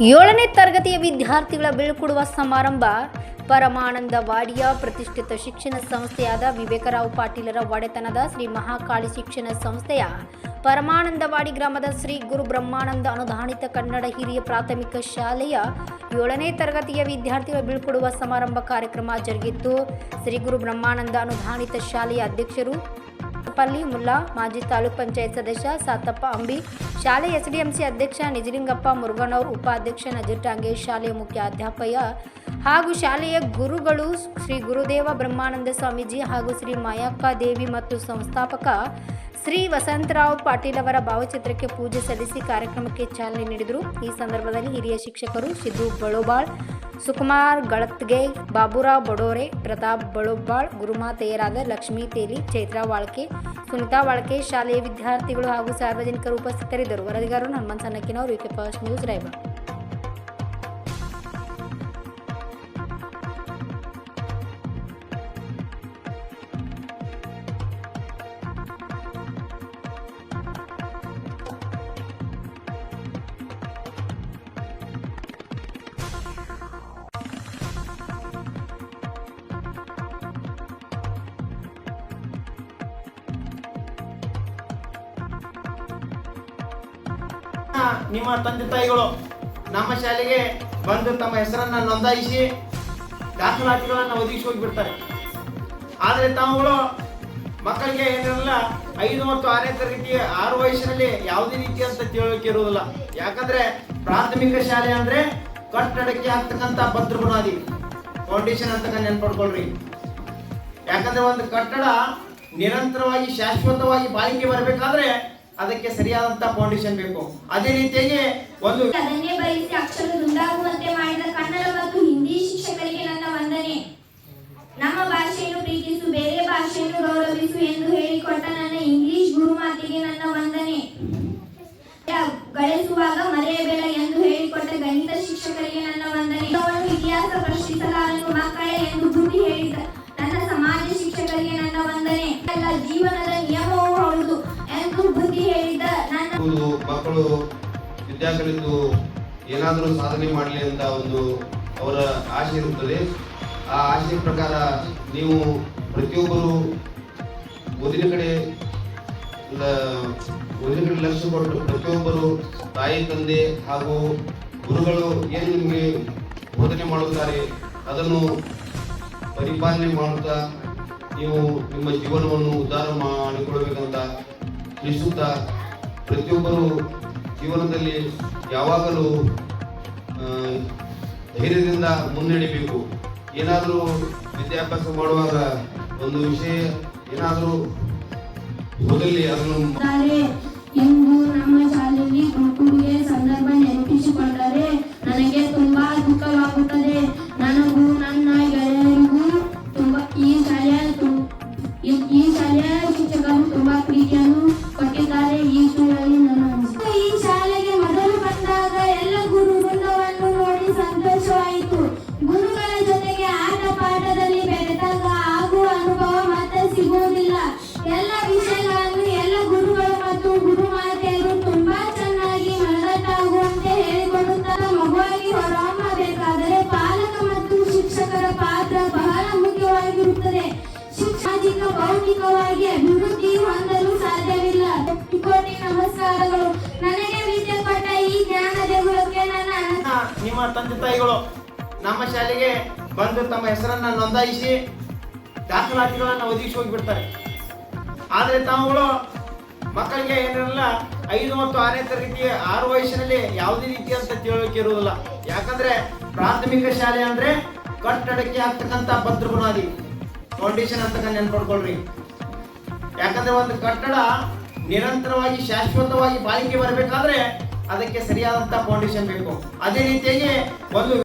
ಏಳನೇ ತರಗತಿಯ ವಿದ್ಯಾರ್ಥಿಗಳ ಬೀಳ್ಕೊಡುವ ಸಮಾರಂಭ ಪರಮಾನಂದ ವಾಡಿಯ ಪ್ರತಿಷ್ಠಿತ ಶಿಕ್ಷಣ ಸಂಸ್ಥೆಯಾದ ವಿವೇಕರಾವ್ ಪಾಟೀಲರ ಒಡೆತನದ ಶ್ರೀ ಮಹಾಕಾಳಿ ಶಿಕ್ಷಣ ಸಂಸ್ಥೆಯ ಪರಮಾನಂದವಾಡಿ ಗ್ರಾಮದ ಶ್ರೀ ಗುರು ಬ್ರಹ್ಮಾನಂದ ಅನುದಾನಿತ ಕನ್ನಡ ಹಿರಿಯ ಪ್ರಾಥಮಿಕ ಶಾಲೆಯ ಏಳನೇ ತರಗತಿಯ ವಿದ್ಯಾರ್ಥಿಗಳ ಬೀಳ್ಕೊಡುವ ಸಮಾರಂಭ ಕಾರ್ಯಕ್ರಮ ಜರುಗಿತ್ತು. ಶ್ರೀ ಗುರು ಬ್ರಹ್ಮಾನಂದ ಅನುದಾನಿತ ಶಾಲೆಯ ಅಧ್ಯಕ್ಷರು ಪಲ್ಲಿ ಮುಲ್ಲಾ, ಮಾಜಿ ತಾಲೂಕ್ ಪಂಚಾಯತ್ ಸದಸ್ಯ ಸಾತಪ್ಪ ಅಂಬಿ, ಶಾಲೆ ಎಸ್ಡಿಎಂಸಿ ಅಧ್ಯಕ್ಷ ನಿಜಲಿಂಗಪ್ಪ ಮುರುಗನವ್ರ ಉಪಾಧ್ಯಕ್ಷ ನಜೀರ್ ಟಾಂಗೇಶ್ ಶಾಲೆಯ ಮುಖ್ಯ ಅಧ್ಯಾಪಕ ಹಾಗೂ ಶಾಲೆಯ ಗುರುಗಳು ಶ್ರೀ ಗುರುದೇವ ಬ್ರಹ್ಮಾನಂದ ಸ್ವಾಮೀಜಿ ಹಾಗೂ ಶ್ರೀ ಮಾಯಕ್ಕ ದೇವಿ ಮತ್ತು ಸಂಸ್ಥಾಪಕ ಶ್ರೀ ವಸಂತರಾವ್ ಪಾಟೀಲ್ ಅವರ ಭಾವಚಿತ್ರಕ್ಕೆ ಪೂಜೆ ಸಲ್ಲಿಸಿ ಕಾರ್ಯಕ್ರಮಕ್ಕೆ ಚಾಲನೆ ನೀಡಿದರು. ಈ ಸಂದರ್ಭದಲ್ಲಿ ಹಿರಿಯ ಶಿಕ್ಷಕರು ಸಿದ್ದು ಬಳೋಬಾಳ್, ಸುಕುಮಾರ್ ಗಳತ್ಗೆ ಬಾಬುರಾವ್ ಬಡೋರೆ, ಪ್ರತಾಪ್ ಬಳೋಬಾಳ್, ಗುರುಮಾತೆಯರಾದ ಲಕ್ಷ್ಮೀ ತೇಲಿ, ಚೈತ್ರಾ ವಾಳ್ಕೆ, ಸುನಿತಾ ವಾಳ್ಕೆ ಶಾಲೆಯ ವಿದ್ಯಾರ್ಥಿಗಳು ಹಾಗೂ ಸಾರ್ವಜನಿಕರು ಉಪಸ್ಥಿತರಿದ್ದರು. ವರದಿಗಾರರು Hanumanta Sannakkinavar UK first news, Raibag. ನಿಮ್ಮ ತಂದೆ ತಾಯಿಗಳು ನಮ್ಮ ಶಾಲೆಗೆ ಬಂದು ತಮ್ಮ ಹೆಸರನ್ನ ನೋಂದಾಯಿಸಿ ದಾಖಲಾತಿಗಳನ್ನ ಒದಗಿಸಿ ಹೋಗಿಬಿಡ್ತಾರೆ. ಆದರೆ ತಾವುಗಳು ಮಕ್ಕಳಿಗೆ ಏನಿರಲ್ಲ, ಐದು ಮತ್ತು ಆರನೇ ತರಗತಿ ಆರು ವಯಸ್ಸಿನಲ್ಲಿ ಯಾವುದೇ ರೀತಿಯಂತ ತಿಳುವಳಿಕೆ ಇರುವುದಿಲ್ಲ. ಯಾಕಂದ್ರೆ ಪ್ರಾಥಮಿಕ ಶಾಲೆ ಅಂದ್ರೆ ಕಟ್ಟಡಕ್ಕೆ ಆಗ್ತಕ್ಕಂಥ ಭದ್ರ ಬುನಾದಿ ಫೌಂಡೇಶನ್ ಅಂತ ನೆನ್ಪಡ್ಕೊಳ್ರಿ. ಯಾಕಂದ್ರೆ ಒಂದು ಕಟ್ಟಡ ನಿರಂತರವಾಗಿ ಶಾಶ್ವತವಾಗಿ ಬಾಳಿಕೆ ಬರಬೇಕಾದ್ರೆ ಅದಕ್ಕೆ ಸರಿಯಾದಂತ ಫೌಂಡೇಶನ್ ಬೇಕು. ಅದೇ ರೀತಿಯಾಗಿ ಒಂದು ಅದನ್ನೇ ಬರೆಸಿ ಅಕ್ಷರ ದುಂಡಾಗುವಂತೆ ಮಾಡಿದ ಕನ್ನಡ ಮತ್ತು ಹಿಂದಿ ಶಿಕ್ಷಕರಿಗೆ ನನ್ನ ವಂದನೆ. ನಮ್ಮ ಭಾಷೆಯನ್ನು ಪ್ರೀತಿಸು, ಬೇರೆ ಭಾಷೆಯನ್ನು ಗೌರವಿಸು ಎಂದು ಹೇಳಿಕೊಟ್ಟ ನನ್ನ ಇಂಗ್ಲಿಷ್ ಗುರುಮಾತಿಗೆ ನನ್ನ ವಂದನೆ. ಗಳಿಸುವಾಗ ಮರೆಯಬೇಡ ಎಂದು ಹೇಳಿಕೊಟ್ಟ ಗಣಿತ ಶಿಕ್ಷಕರಿಗೆ ನನ್ನ ವಂದನೆ. ಇತಿಹಾಸ ಪ್ರಶ್ನಿಸಲಾರನು ಮಕ್ಕಳೇ ಎಂದು ಬುದ್ಧಿ ಹೇಳಿದ ಮಕ್ಕಳು ವಿದ್ಯಾರ್ಥಿಗಳಿಂದು ಏನಾದರೂ ಸಾಧನೆ ಮಾಡಲಿ ಅಂತ ಒಂದು ಅವರ ಆಶೆ ಇರುತ್ತದೆ. ಆ ಆಶೆ ಪ್ರಕಾರ ನೀವು ಪ್ರತಿಯೊಬ್ಬರು ಓದಿನ ಕಡೆ ಓದಿನ ಕಡೆ ಲಕ್ಷ ಕೊಟ್ಟು ಪ್ರತಿಯೊಬ್ಬರು ತಾಯಿ, ತಂದೆ ಹಾಗೂ ಗುರುಗಳು ಏನು ನಿಮಗೆ ಬೋಧನೆ ಮಾಡುತ್ತಾರೆ, ಅದನ್ನು ಪರಿಪಾಲನೆ ಮಾಡುತ್ತಾ ನೀವು ನಿಮ್ಮ ಜೀವನವನ್ನು ಉದ್ಧಾರ ಮಾಡಿಕೊಳ್ಬೇಕಂತ ತಿಳಿಸುತ್ತಾ ಪ್ರತಿಯೊಬ್ಬರು ಜೀವನದಲ್ಲಿ ಯಾವಾಗಲೂ ಧೈರ್ಯದಿಂದ ಮುನ್ನಡಿಬೇಕು. ಏನಾದರೂ ವಿದ್ಯಾಭ್ಯಾಸ ಮಾಡುವಾಗ ಒಂದು ವಿಷಯ ಏನಾದರೂ ಓದಲಿ ಅದನ್ನು ಭೌತಿಕವಾಗಿ ಅಭಿವೃದ್ಧಿ ಹೊಂದಲು ಸಾಧ್ಯವಿಲ್ಲ. ಕೋಟಿ ನಮಸ್ಕಾರಗಳು. ನನಗೆ ವಿದ್ಯೆ ಈ ಜ್ಞಾನ ದೇಗುಲಕ್ಕೆ ನನ್ನ ನಿಮ್ಮ ತಂದೆ ತಾಯಿಗಳು ನಮ್ಮ ಶಾಲೆಗೆ ಬಂದು ತಮ್ಮ ಹೆಸರನ್ನ ನೋಂದಾಯಿಸಿ ದಾಖಲಾತಿಗಳನ್ನ ಒದಗಿಸಿ ಹೋಗಿಬಿಡ್ತಾರೆ. ಆದರೆ ತಾವುಗಳು ಮಕ್ಕಳಿಗೆ ಏನಿರಲ್ಲ, ಐದು ಮತ್ತು ಆರನೇ ತರಗತಿ ಆರು ವಯಸ್ಸಿನಲ್ಲಿ ಯಾವುದೇ ರೀತಿಯಂತ ತಿಳುವಳಿಕೆ ಇರುವುದಿಲ್ಲ. ಯಾಕಂದ್ರೆ ಪ್ರಾಥಮಿಕ ಶಾಲೆ ಅಂದ್ರೆ ಕಟ್ಟಡಕ್ಕೆ ಆಗ್ತಕ್ಕಂಥ ಭದ್ರ ಬುನಾದಿ ಫೌಂಡೇಶನ್ ಅಂತ ನೆನ್ಪಡ್ಕೊಳ್ರಿ. ಯಾಕಂದ್ರೆ ಒಂದು ಕಟ್ಟಡ ನಿರಂತರವಾಗಿ ಶಾಶ್ವತವಾಗಿ ಬಾಳಿಕೆ ಬರಬೇಕಾದ್ರೆ ಅದಕ್ಕೆ ಸರಿಯಾದಂತಹ ಫೌಂಡೇಶನ್ ಬೇಕು. ಅದೇ ರೀತಿಯಾಗಿ ಒಂದು